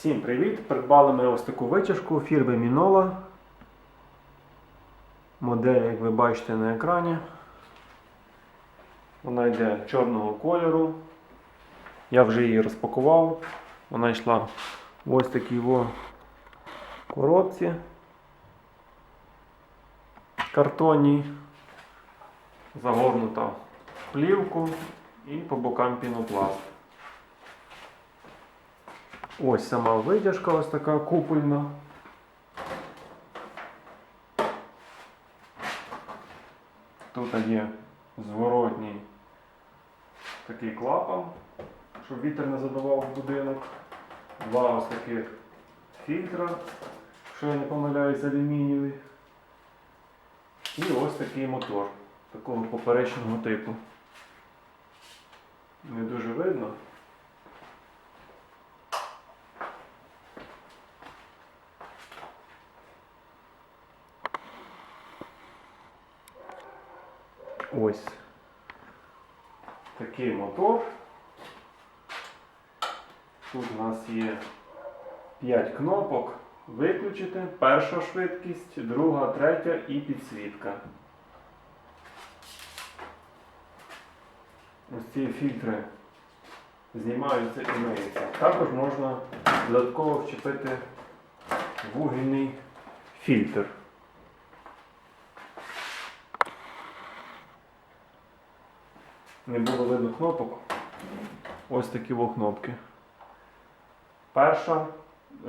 Всім привіт! Придбали ми ось таку витяжку фірми Мінола. Модель, як ви бачите на екрані. Вона йде чорного кольору. Я вже її розпакував. Вона йшла в ось такій во коробці картонній, загорнута в плівку і по бокам пінопласт. Ось сама витяжка ось така купольна. Тут є зворотній такий клапан, щоб вітер не задавав в будинок. Два ось таких фільтра, якщо я не помиляюсь, алюмінієві. І ось такий мотор такого поперечного типу. Не дуже видно. Ось такий мотор. Тут у нас є 5 кнопок. Виключити, перша швидкість, друга, третя і підсвітка. Ось ці фільтри знімаються і миються. Також можна додатково вчепити вугільний фільтр. Не було видно кнопок. Ось такі кнопки. Перша,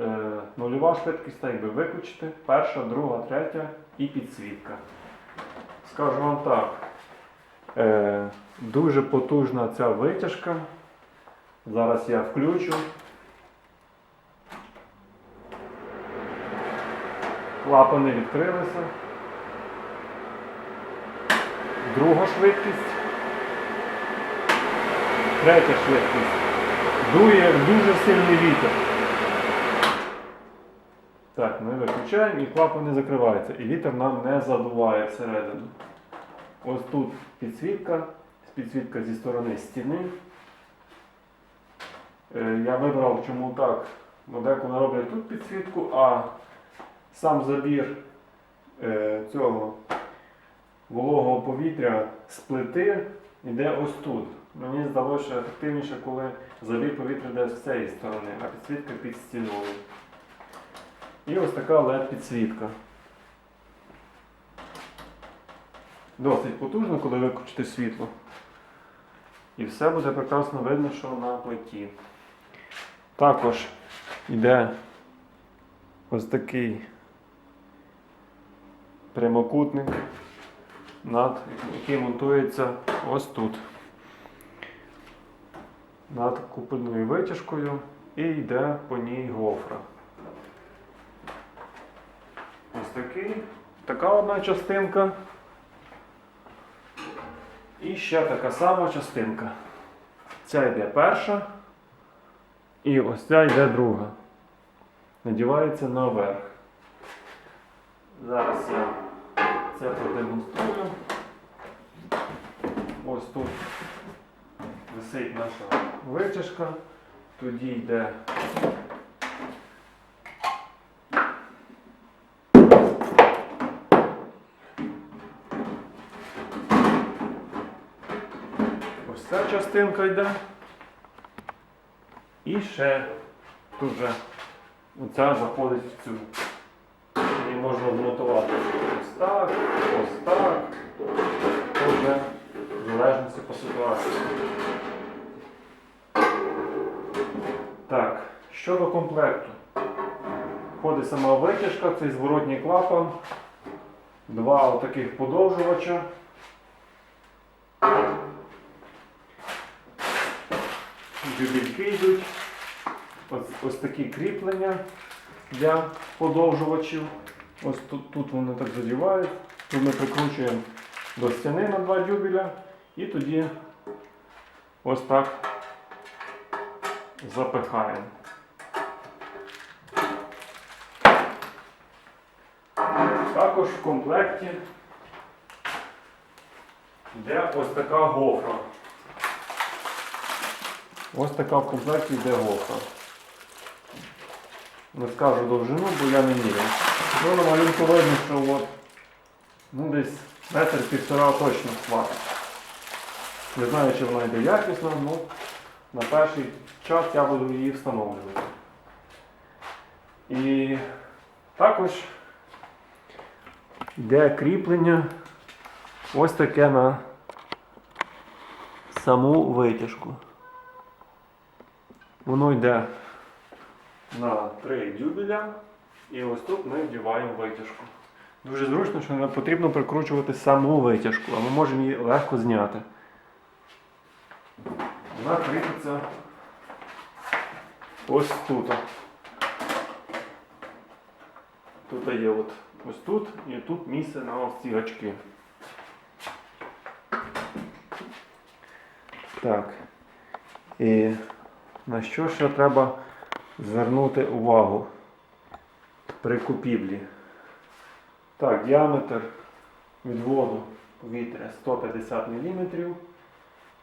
е, нульова швидкість, так якби виключити. Перша, друга, третя і підсвітка. Скажу вам так. Е, дуже потужна ця витяжка. Зараз я включу. Клапани відкрилися. Друга швидкість. Третя швидкість. Дує дуже сильний вітер. Так, ми виключаємо і клапани закриваються. І вітер нам не задуває всередину. Ось тут підсвітка, підсвітка зі сторони стіни. Е, Я вибрав чому так. Бо деколи роблять тут підсвітку, а сам забір е, цього вологого повітря з плити йде ось тут. Мені здалося, ефективніше, коли забір повітря йде з цієї сторони, а підсвітка під стіною. І ось така LED підсвітка. Досить потужно, коли виключити світло. І все буде прекрасно видно, що на плиті. Також йде ось такий прямокутник, над, який монтується ось тут. Над купольною витяжкою і йде по ній гофра. Ось такий, така одна частинка. І ще така сама частинка. Ця йде перша. І ось ця йде друга. Надівається наверх. Зараз я це продемонструю. Ось тут висить наша витяжка. Тоді йде ось ця частинка йде. І ще тут же оця заходить в цю. Її можна змотувати ось так, ось так. То вже в залежності по ситуації. Щодо комплекту. Входить сама витяжка, цей зворотній клапан, два отаких подовжувача. Дюбельки йдуть. Ось, ось такі кріплення для подовжувачів. Ось тут, тут вони так задівають. Тут ми прикручуємо до стіни на два дюбеля і тоді ось так запихаємо. Також в комплекті йде ось така гофра. Ось така в комплекті йде гофра. Не скажу довжину, бо я не міряв. Ну, на малюнку видно, що от, ну, десь метр півтора точно хватить. Не знаю, чи вона йде якісно, але на перший час я буду її встановлювати. І також йде кріплення ось таке на саму витяжку. Воно йде на три дюбеля і ось тут ми вдіваємо витяжку. Дуже зручно, що не потрібно прикручувати саму витяжку, а ми можемо її легко зняти. Вона кріпиться ось тут. Тут є от ось тут і тут місце на ось ці гачки. Так. І на що ще треба звернути увагу при купівлі? Так, діаметр відводу повітря 150 мм.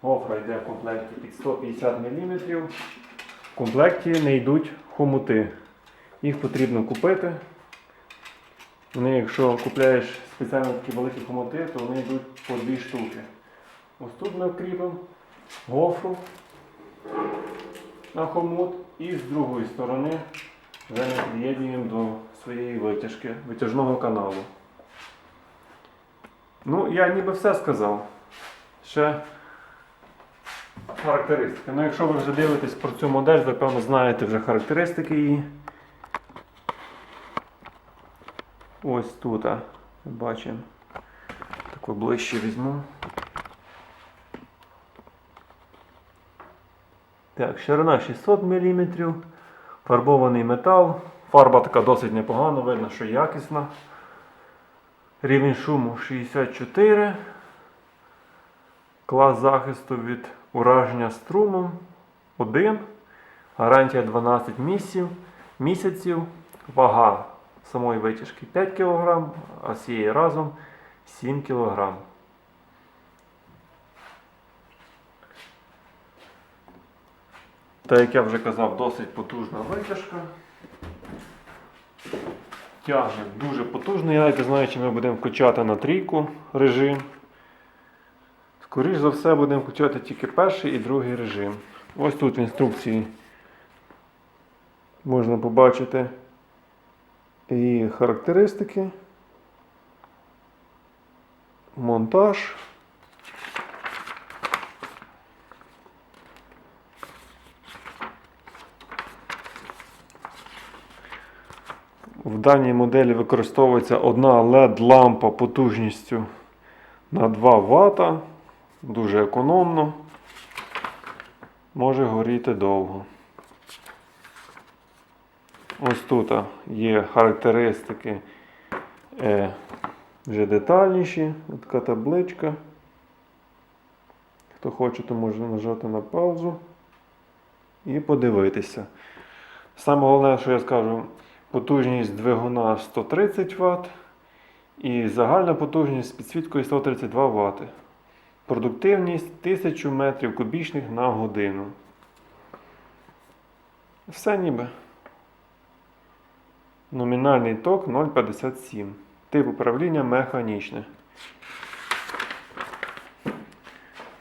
Гофра йде в комплекті під 150 мм. В комплекті не йдуть хомути. Їх потрібно купити. Вони, якщо купляєш спеціально такі великі хомути, то вони йдуть по дві штуки. Ось тут ми вкріпимо гофру на хомут і з другої сторони вже ми під'єднуємо до своєї витяжки, витяжного каналу. Ну, я ніби все сказав. Ще характеристики. Ну, якщо ви вже дивитесь про цю модель, ви певно знаєте вже характеристики її. Ось тут бачимо. Таку ближче візьму. Так, ширина 600 мм, фарбований метал. Фарба така досить непогана, видно, що якісна. Рівень шуму 64. Клас захисту від ураження струмом 1. Гарантія 12 місяців. Вага самої витяжки 5 кг, а з цієї разом 7 кг. Та як я вже казав, досить потужна витяжка. Тягне дуже потужно. Я навіть знаю, чи ми будемо включати на трійку режим. Скоріше за все будемо включати тільки перший і другий режим. Ось тут в інструкції можна побачити її характеристики, монтаж. В даній моделі використовується одна LED-лампа потужністю на 2 Вт. Дуже економно. Може горіти довго. Ось тут є характеристики е, вже детальніші. Ось така табличка. Хто хоче, то може нажати на паузу і подивитися. Саме головне, що я скажу, потужність двигуна 130 Вт і загальна потужність з підсвіткою 132 Вт. Продуктивність 1000 метрів кубічних на годину. Все ніби. Номінальний ток 0,57. Тип управління механічне.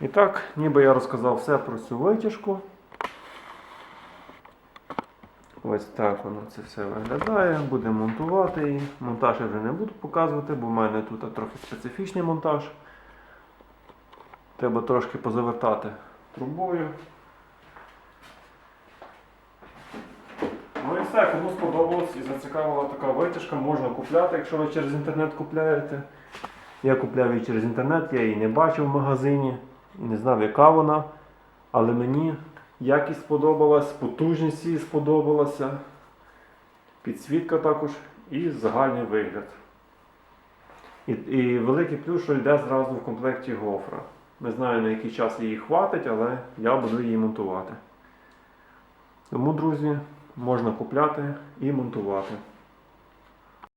І так, ніби я розказав все про цю витяжку. Ось так воно це все виглядає. Будемо монтувати її. Монтаж я вже не буду показувати, бо в мене тут трохи специфічний монтаж. Треба трошки позавертати трубою. Все, кому сподобалось і зацікавила така витяжка, можна купляти, якщо ви через інтернет купляєте. Я купляв її через інтернет, я її не бачив в магазині не знав, яка вона. Але мені якість сподобалась, потужність її сподобалася, підсвітка також і загальний вигляд. І, і великий плюс, що йде зразу в комплекті гофра. Не знаю на який час її хватить, але я буду її монтувати. Тому, друзі, можна купляти і монтувати.